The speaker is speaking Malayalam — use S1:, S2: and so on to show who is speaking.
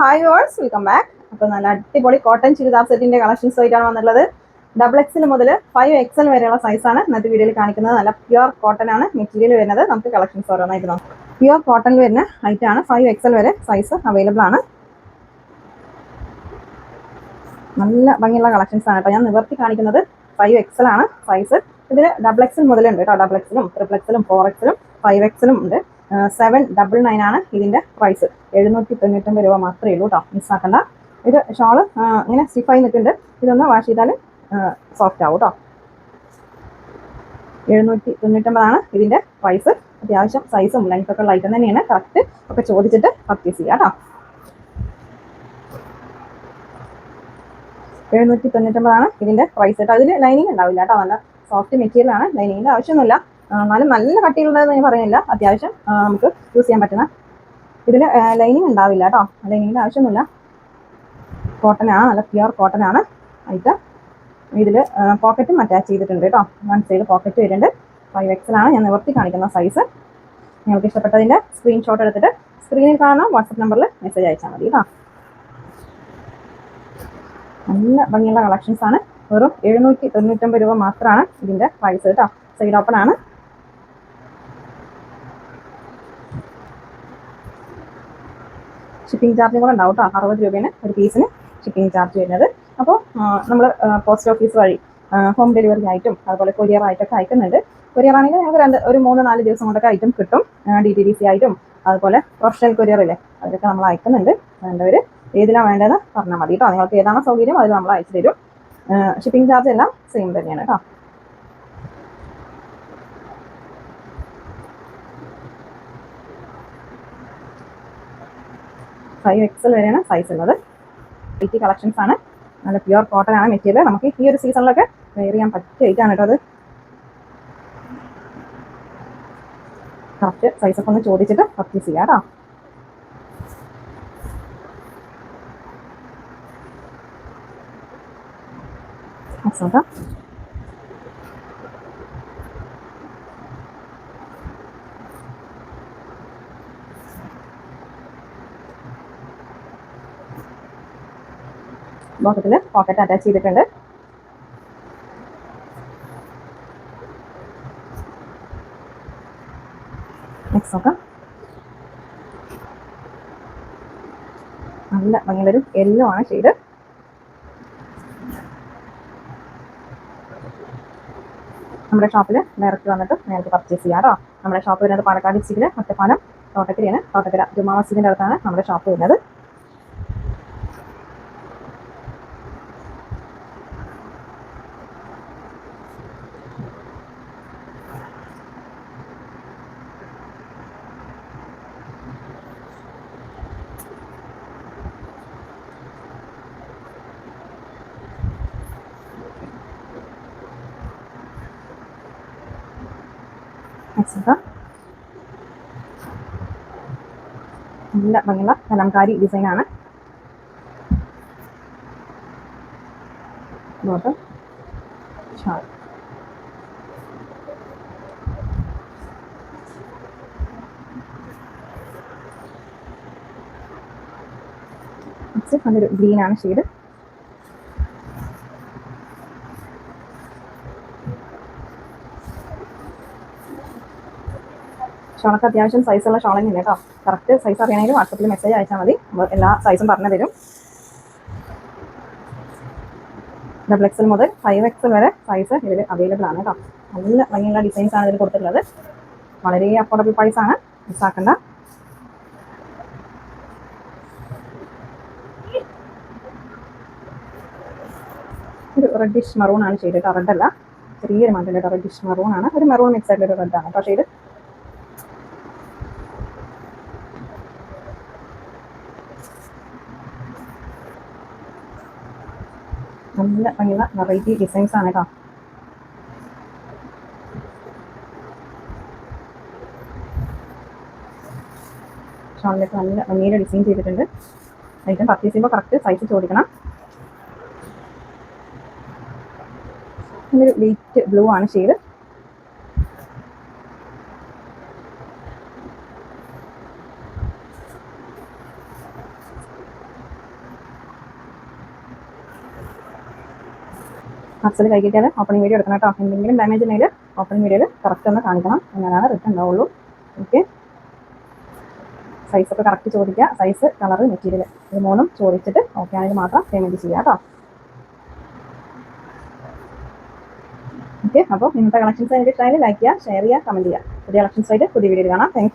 S1: ഹായ് ഓൾസ് വെൽക്കം ബാക്ക് അപ്പോൾ നല്ല അടിപൊളി കോട്ടൺ ചുരിദാർ സെറ്റിന്റെ കളക്ഷൻസ് ആയിട്ടാണ് വന്നിട്ടുള്ളത്. ഡബിൾ എക്സിൽ മുതൽ ഫൈവ് എക്സൽ വരെയുള്ള സൈസാണ് ഇന്നത്തെ വീഡിയോയിൽ കാണിക്കുന്നത്. നല്ല പ്യുവർ കോട്ടൺ ആണ് മെറ്റീരിയൽ വരുന്നത്. നമുക്ക് കളക്ഷൻസ് ഓരോന്നായിട്ട് നോക്കാം. പ്യുവർ കോട്ടണിൽ വരുന്ന ഹൈറ്റാണ് ഫൈവ് എക്സൽ വരെ സൈസ് അവൈലബിൾ ആണ്. നല്ല ഭംഗിയുള്ള കളക്ഷൻസ് ആണ് കേട്ടോ. ഞാൻ നിവർത്തി കാണിക്കുന്നത് ഫൈവ് എക്സൽ ആണ് സൈസ് ഇതിൽ ഡബിൾ എക്സൽ മുതലുണ്ട് കേട്ടോ. ഡബിൾ എക്സലും ട്രിപ്പിൾ എക്സലും ഫോർ എക്സലും ഫൈവ് എക്സലും ഉണ്ട്. സെവൻ ഡബിൾ നയൻ ആണ് ഇതിന്റെ പ്രൈസ് എഴുന്നൂറ്റി തൊണ്ണൂറ്റൊമ്പത് രൂപ മാത്രമേ ഉള്ളൂ കേട്ടോ മിസ്സാക്കണ്ട ഇത് ഷോൾ ഇങ്ങനെ സ്റ്റിഫായി നിൽക്കുന്നുണ്ട്. ഇതൊന്ന് വാഷ് ചെയ്താൽ സോഫ്റ്റ് ആവും കേട്ടോ എഴുന്നൂറ്റി തൊണ്ണൂറ്റൊമ്പതാണ് ഇതിന്റെ പ്രൈസ് അത്യാവശ്യം സൈസും ലെങ്ത് ഒക്കെ ഉള്ള ഐറ്റം തന്നെയാണ്. കറക്റ്റ് ഒക്കെ ചോദിച്ചിട്ട് പർച്ചേസ് ചെയ്യാം കേട്ടോ എഴുന്നൂറ്റി തൊണ്ണൂറ്റൊമ്പതാണ് ഇതിന്റെ പ്രൈസ് കേട്ടോ അതിൽ ലൈനിങ് ഉണ്ടാവില്ല കേട്ടോ നല്ല സോഫ്റ്റ് മെറ്റീരിയൽ ആണ്. ലൈനിങ്ങിന്റെ ആവശ്യമൊന്നുമില്ല. എന്നാലും നല്ല കട്ടിയുള്ളതെന്ന് ഞാൻ പറയുന്നില്ല. അത്യാവശ്യം നമുക്ക് യൂസ് ചെയ്യാൻ പറ്റുന്ന. ഇതിൽ ലൈനിങ് ഉണ്ടാവില്ല കേട്ടോ. ലൈനിങ്ങിന്റെ ആവശ്യമൊന്നുമില്ല. കോട്ടൺ ആണ് നല്ല പ്യുവർ കോട്ടൺ ആണ്. ഐറ്റം ഇതിൽ പോക്കറ്റും അറ്റാച്ച് ചെയ്തിട്ടുണ്ട് കേട്ടോ. വൺ സൈഡ് പോക്കറ്റ് വരുന്നുണ്ട്. ഫൈവ് എക്സലാണ് ഞാൻ നിവർത്തി കാണിക്കുന്ന സൈസ് നിങ്ങൾക്ക് ഇഷ്ടപ്പെട്ടതിന്റെ സ്ക്രീൻഷോട്ട് എടുത്തിട്ട് സ്ക്രീനിൽ കാണാം വാട്സപ്പ് നമ്പറിൽ മെസ്സേജ് അയച്ചാൽ മതി കേട്ടോ. നല്ല ഭംഗിയുള്ള കളക്ഷൻസ് ആണ്. വെറും എഴുന്നൂറ്റി തൊണ്ണൂറ്റൊമ്പത് രൂപ മാത്രമാണ് ഇതിന്റെ പ്രൈസ് കേട്ടോ. സൈഡ് ഓപ്പൺ ആണ്. ഷിപ്പിംഗ് ചാർജും കൂടെ ഉണ്ടാവും കേട്ടോ അറുപത് രൂപയാണ് ഒരു പീസിന് ഷിപ്പിംഗ് ചാർജ് വരുന്നത്. അപ്പോൾ നമ്മൾ പോസ്റ്റ് ഓഫീസ് വഴി ഹോം ഡെലിവറി ആയിട്ടും അതുപോലെ കൊറിയർ ആയിട്ടൊക്കെ അയക്കുന്നുണ്ട്. കൊറിയർ ആണെങ്കിൽ ഞങ്ങൾക്ക് രണ്ട് ഒരു മൂന്ന് നാല് ദിവസം കൊണ്ടൊക്കെ ഐറ്റം കിട്ടും. ഡി ടി ഡി സി ആയിട്ടും അതുപോലെ പ്രൊഫഷണൽ കൊറിയർ ഇല്ലേ അതൊക്കെ നമ്മൾ അയക്കുന്നുണ്ട്. വേണ്ടവർ ഏതിലാണ് വേണ്ടതെന്ന് പറഞ്ഞാൽ മതി കേട്ടോ നിങ്ങൾക്ക് ഏതാണോ സൗകര്യം അതിൽ നമ്മൾ അയച്ചു തരും. ഷിപ്പിംഗ് ചാർജ് എല്ലാം സെയിം തന്നെയാണ് കേട്ടോ ഫൈവ് എക്സൽ വരെയാണ് സൈസ് ഉള്ളത്. എയ്റ്റി കളക്ഷൻസ് ആണ്. നല്ല പ്യുവർ കോട്ടൺ ആണ് മെറ്റീരിയൽ നമുക്ക് ഈ ഒരു സീസണിലൊക്കെ വെയർ ചെയ്യാൻ പറ്റിയ ഐറ്റാണ് കേട്ടോ അത്. കറക്റ്റ് സൈസൊക്കെ ഒന്ന് ചോദിച്ചിട്ട് പർച്ചേസ് ചെയ്യാം കേട്ടോ. നോക്കാം. ബോക്കറ്റിൽ പോക്കറ്റ് അറ്റാച്ച് ചെയ്തിട്ടുണ്ട്. നല്ല ഭംഗിയുള്ളൊരു യെല്ലോ ആണ് ഷെയ്ഡ് നമ്മുടെ ഷോപ്പിൽ ഡയറക്റ്റ് വന്നിട്ട് നേരത്തെ പർച്ചേസ് ചെയ്യാം കേട്ടോ നമ്മുടെ ഷോപ്പ് വരുന്നത് പാലക്കാട് ഡിസ്ട്രിക്റ്റിൽ ഒറ്റപ്പാലം തോട്ടക്കരയാണ്. തോട്ടക്കര ജുമാ മസ്ജിദിന്റെ അടുത്താണ് നമ്മുടെ ഷോപ്പ് വരുന്നത്. നോക്കാം നല്ല ഭംഗിയുള്ള കലംകാരി ഡിസൈനാണ് ബോട്ടം ഷാൾ നല്ലൊരു ഗ്രീൻ ആണ് ഷെയ്ഡ് ഷോളൊക്കെ അത്യാവശ്യം സൈസുള്ള ഷോൾ തന്നെയാണ് കേട്ടോ. കറക്റ്റ് സൈസ് അറിയണമെങ്കിൽ വാട്സപ്പിൽ മെസ്സേജ് അയച്ചാൽ മതി. എല്ലാ സൈസും പറഞ്ഞു തരും. ഡബിൾ എക്സൽ മുതൽ ഫൈവ് എക്സൽ വരെ സൈസ് ഇതിൽ അവൈലബിൾ ആണ് കേട്ടോ. നല്ല ഭംഗിയുള്ള ഡിസൈൻസ് ആണ് ഇതിൽ കൊടുത്തിട്ടുള്ളത്. വളരെ അഫോർഡബിൾ പ്രൈസ് ആണ്. മിസ്സാക്കണ്ട ഒരു റെഡിഷ് മറൂൺ ആണ് ചെയ്തിട്ട് റെഡ് അല്ല. ചെറിയൊരു മാറ്റം റെഡിഷ് മറൂൺ ആണ്. ഒരു മെറൂൺ മിക്സ് ആയിട്ടുള്ള ഒരു റെഡ് ആണ്. പക്ഷേ ഷെയ്ഡ് നല്ല ഭംഗിയുള്ള വെറൈറ്റി ഡിസൈൻസ് ആണ് കേട്ടോ ഷോണിലേക്ക് നല്ല ഭംഗിയിൽ ഡിസൈൻ ചെയ്തിട്ടുണ്ട്. ഐറ്റം പർച്ചേസ് ചെയ്യുമ്പോൾ കറക്റ്റ് സൈസ് ചോദിക്കണം. ഒരു ലൈറ്റ് ബ്ലൂ ആണ് ഷെയ്ഡ് പാർസൽ കൈ കിട്ടിയാൽ ഓപ്പണിംഗ് വീഡിയോ എടുക്കണം കേട്ടോ. എന്തെങ്കിലും ഡാമേജ് ഉണ്ടെങ്കിൽ ഓപ്പണിംഗ് വീഡിയോയിൽ കറക്റ്റ് ഒന്ന് കാണിക്കണം. എന്നാലാണ് റിട്ടേൺ ഉണ്ടാവുള്ളൂ. ഓക്കെ സൈസ് ഒക്കെ കറക്റ്റ് ചോദിക്കുക. സൈസ് കളർ മെറ്റീരിയൽ ഇത് മൂന്നും ചോദിച്ചിട്ട് ഓക്കെ ആണെങ്കിൽ മാത്രം പേയ്മെന്റ് ചെയ്യുക കേട്ടോ. ഓക്കെ അപ്പോൾ ഇന്നത്തെ കളക്ഷൻസ് എനിക്ക് ഇഷ്ടമായാലും ലൈക്ക് ചെയ്യുക ഷെയർ ചെയ്യുക കമന്റ് ചെയ്യുക. പുതിയ കളക്ഷൻസ് ആയിട്ട് പുതിയ വീഡിയോ കാണാം. താങ്ക്